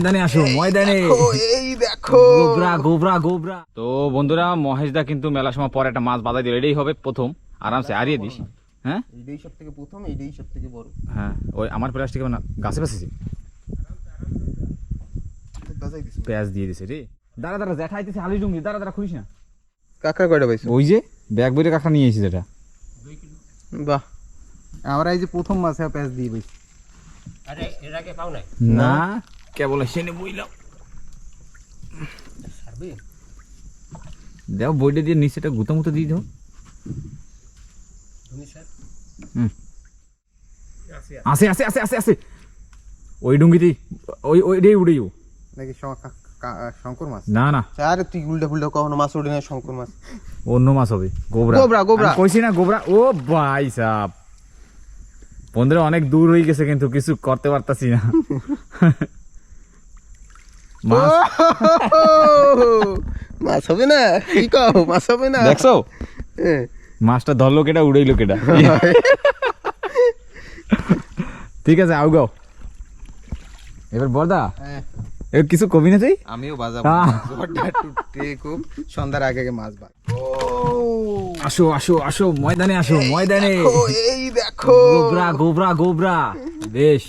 ময়দানে আসো ময়দানে। এই দেখো। গোবরা গোবরা গোবরা। তো বন্ধুরা মহেশ দা কিন্তু মেলার সময় পরে একটা মাছ বাধা দিল। এটাই হবে প্রথম। আরামসে হারিয়ে দিস। হ্যাঁ? এইটাই সব থেকে প্রথম এইটাই সব থেকে বড়। হ্যাঁ ওই আমার প্লাস্টিক না? গাছে পেঁয়াজ দিয়ে দিছে রে। দাঁড়া দাঁড়া জ্যাঠাইতেছে আলু ডুঙ্গি দাঁড়া দাঁড়া খুলিস না। কাকা কয়টা পাইছো? ওই যে ব্যাগ বইরে কাকা নিয়ে এসেছি যেটা বাহ। আমরা এই যে প্রথম মাছে পেঁয়াজ দিয়ে পাইছি। না। কেবল সেনে বইলাম দেও বইটা দিয়ে নিচেটা গুতো মুতো দিয়ে দাও। আছে আছে আছে আছে আছে ওই ডুঙ্গিতেই ওই ওইটাই উড়েও নাকি শঙ্কর মাছ? না না। আরে তুই উল্টা ফুল্টা কখনো মাছ ওঠে না শঙ্কর মাছ? অন্য মাছ হবে গোবরা। গোবরা, গোবরা। কইছি না গোবরা। ও ভাই সাপ বন্ধুরা অনেক দূর হয়ে গেছে কিন্তু কিছু করতে পারতাছি না। মাছ। মাছ হবে না? কি কও? মাছ হবে না? দেখছ। মাছটা ধরলো কেটা উড়াইলো কেটা ঠিক আছে আউ গাও এবার বর্দা হ্যাঁ। এবার কিছু কবি না তুই? আমিও বাজাবো। সন্ধ্যার আগে আগে মাছ বাজ আসো আসো আসো ময়দানে আসো ময়দানে। এই দেখো। গোবরা গোবরা গোবরা। বেশ।